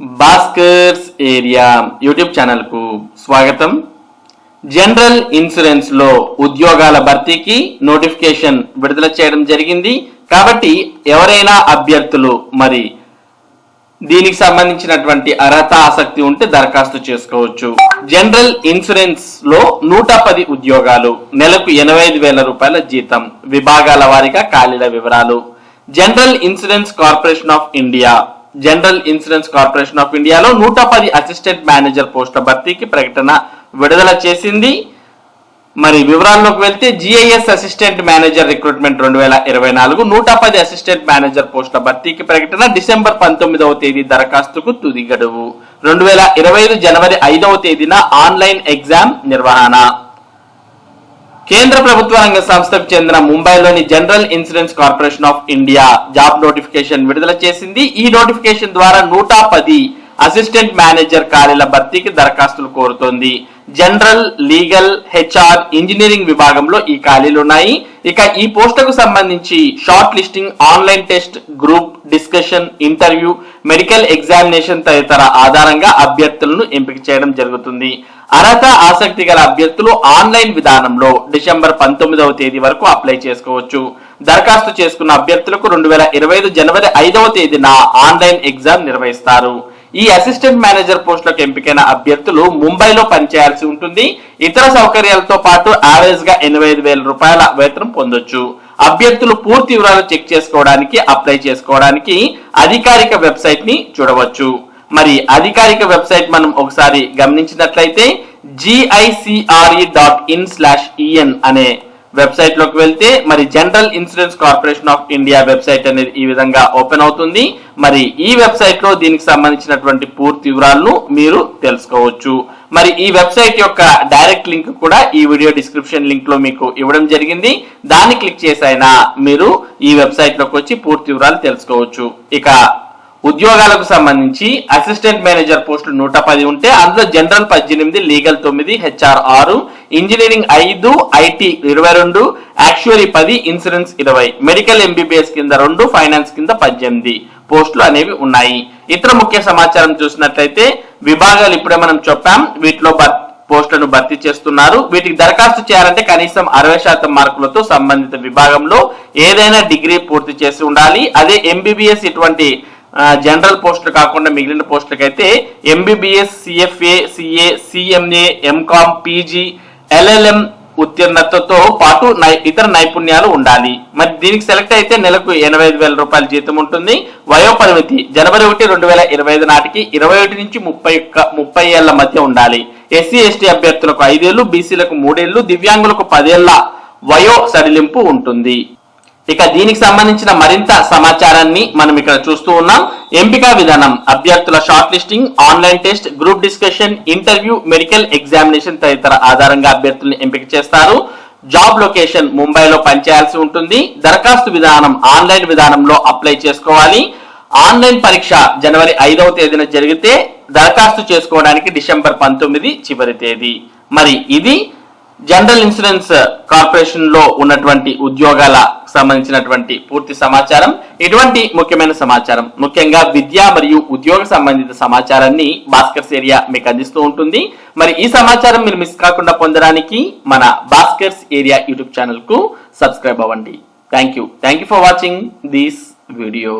Bhaskar's area YouTube ఛానల్కు స్వాగతం. General ఇన్సూరెన్స్లో ఉద్యోగాల భర్తీకి నోటిఫికేషన్ విడుదల చేయడం జరిగింది. కాబట్టి ఎవరైనా అభ్యర్థులు మరి దీనికి సంబంధించినటువంటి అర్హత ఆసక్తి ఉంటే దరఖాస్తు చేసుకోవచ్చు. జనరల్ ఇన్సూరెన్స్లో నూట పది ఉద్యోగాలు నెలకు ఎనభై ఐదు వేల రూపాయల జీతం విభాగాల వారీగా ఖాళీల వివరాలు. General insurance corporation of India general insurance corporation of ఇండియాలో నూట పది అసిస్టెంట్ మేనేజర్ పోస్టుల భర్తీకి ప్రకటన విడుదల చేసింది. మరి వివరాల్లోకి వెళ్తే జిఐఎస్ అసిస్టెంట్ మేనేజర్ రిక్రూట్మెంట్ రెండు వేల ఇరవై నాలుగు నూట పది అసిస్టెంట్ మేనేజర్ పోస్టుల భర్తీకి ప్రకటన డిసెంబర్ పంతొమ్మిదవ తేదీ దరఖాస్తుకు తుది గడువు. రెండు వేల ఇరవై ఐదు జనవరి ఐదవ తేదీన ఆన్లైన్ ఎగ్జామ్ నిర్వహణ. కేంద్ర ప్రభుత్వ రంగ సంస్థకు చెందిన ముంబైలోని general insurance corporation of India job notification విడుదల చేసింది. ఈ నోటిఫికేషన్ ద్వారా నూట పది అసిస్టెంట్ మేనేజర్ ఖాళీల భర్తీకి దరఖాస్తులు కోరుతోంది. జనరల్ లీగల్ హెచ్ఆర్ ఇంజనీరింగ్ విభాగంలో ఈ ఖాళీలు ఉన్నాయి ఇక ఈ పోస్టుకు సంబంధించి short listing online test group discussion interview medical examination తదితర ఆధారంగా అభ్యర్థులను ఎంపిక చేయడం జరుగుతుంది. అర్హత ఆసక్తి గల అభ్యర్థులు ఆన్లైన్ విధానంలో డిసెంబర్ పంతొమ్మిదవ తేదీ వరకు అప్లై చేసుకోవచ్చు. దరఖాస్తు చేసుకున్న అభ్యర్థులకు రెండు వేల ఇరవై ఐదు జనవరి ఐదవ తేదీన ఆన్లైన్ ఎగ్జామ్ నిర్వహిస్తారు. ఈ అసిస్టెంట్ మేనేజర్ పోస్టులకు ఎంపికైన అభ్యర్థులు ముంబైలో పనిచేయాల్సి ఉంటుంది. ఇతర సౌకర్యాలతో పాటు యావరేజ్గా ఎనభై ఐదు వేల రూపాయల వేతనం పొందొచ్చు. అభ్యర్థులు పూర్తి వివరాలు చెక్ చేసుకోవడానికి అప్లై చేసుకోవడానికి అధికారిక వెబ్సైట్ని చూడవచ్చు. మరి అధికారిక వెబ్సైట్ మనం ఒకసారి గమనించినట్లయితే GICRE dot in slash EN అనే వెబ్సైట్లోకి వెళ్తే మరి general insurance corporation of India website అనేది ఈ విధంగా ఓపెన్ అవుతుంది. మరి ఈ వెబ్సైట్లో దీనికి సంబంధించినటువంటి పూర్తి వివరాలను మీరు తెలుసుకోవచ్చు. మరి ఈ వెబ్సైట్ యొక్క డైరెక్ట్ లింక్ కూడా ఈ వీడియో డిస్క్రిప్షన్ లింక్లో మీకు ఇవ్వడం జరిగింది. దాన్ని క్లిక్ చేసైనా మీరు ఈ వెబ్సైట్లోకి వచ్చి పూర్తి వివరాలు తెలుసుకోవచ్చు. ఇక ఉద్యోగాలకు సంబంధించి అసిస్టెంట్ మేనేజర్ పోస్టులు నూట పది ఉంటే అందులో జనరల్ పద్దెనిమిది లీగల్ తొమ్మిది హెచ్ఆర్ ఆరు ఇంజనీరింగ్ ఐదు ఐటీ ఇరవై రెండు యాక్చువరీ పది ఇన్సూరెన్స్ ఇరవై మెడికల్ ఎంబీబీఎస్ కింద రెండు ఫైనాన్స్ కింద పద్దెనిమిది పోస్టులు అనేవి ఉన్నాయి. ఇతర ముఖ్య సమాచారం చూసినట్లయితే విభాగాలు ఇప్పుడే మనం చెప్పాం వీటిలో పోస్టులను భర్తీ చేస్తున్నారు. వీటికి దరఖాస్తు చేయాలంటే కనీసం అరవై శాతం మార్కులతో సంబంధిత విభాగంలో ఏదైనా డిగ్రీ పూర్తి చేసి ఉండాలి. అదే ఎంబీబీఎస్ ఇటువంటి జనరల్ పోస్టులు కాకుండా మిగిలిన పోస్టులకైతే MBBS CFA CA CMA MCom PG LLM ఉత్తీర్ణతతో పాటు నై- ఇతర నైపుణ్యాలు ఉండాలి. మరి దీనికి సెలెక్ట్ అయితే నెలకు ఎనభై ఐదు వేల రూపాయల జీతం ఉంటుంది. వయో పరిమితి జనవరి ఒకటి రెండు వేల ఇరవై ఐదు నాటికి ఇరవై ఒకటి నుంచి ముప్పై ముప్పై ఏళ్ళ మధ్య ఉండాలి. ఎస్సీ ఎస్టీ అభ్యర్థులకు ఐదేళ్ళు బీసీలకు మూడేళ్ళు దివ్యాంగులకు పదేళ్ళ వయో సడలింపు ఉంటుంది. ఇక దీనికి సంబంధించిన మరింత సమాచారాన్ని మనం ఇక్కడ చూస్తూ ఉన్నాం. ఎంపిక విధానం అభ్యర్థుల short listing online test group discussion interview medical examination తదితర ఆధారంగా అభ్యర్థులను ఎంపిక చేస్తారు. జాబ్ లొకేషన్ ముంబైలో పనిచేయాల్సి ఉంటుంది. దరఖాస్తు విధానం ఆన్లైన్ విధానంలో అప్లై చేసుకోవాలి. ఆన్లైన్ పరీక్ష జనవరి ఐదవ తేదీన జరిగితే దరఖాస్తు చేసుకోవడానికి డిసెంబర్ పంతొమ్మిది చివరి తేదీ. మరి ఇది జనరల్ ఇన్సూరెన్స్ కార్పొరేషన్లో ఉన్నటువంటి ఉద్యోగాల సంబంధించినటువంటి పూర్తి సమాచారం ఇటువంటి ముఖ్యమైన సమాచారం. ముఖ్యంగా విద్య మరియు ఉద్యోగ సంబంధిత సమాచారాన్ని భాస్కర్స్ ఏరియా మీకు అందిస్తూ ఉంటుంది. మరి ఈ సమాచారం మీరు మిస్ కాకుండా పొందడానికి మన భాస్కర్స్ ఏరియా యూట్యూబ్ ఛానల్కు సబ్స్క్రైబ్ అవ్వండి. Thank you thank you for watching this video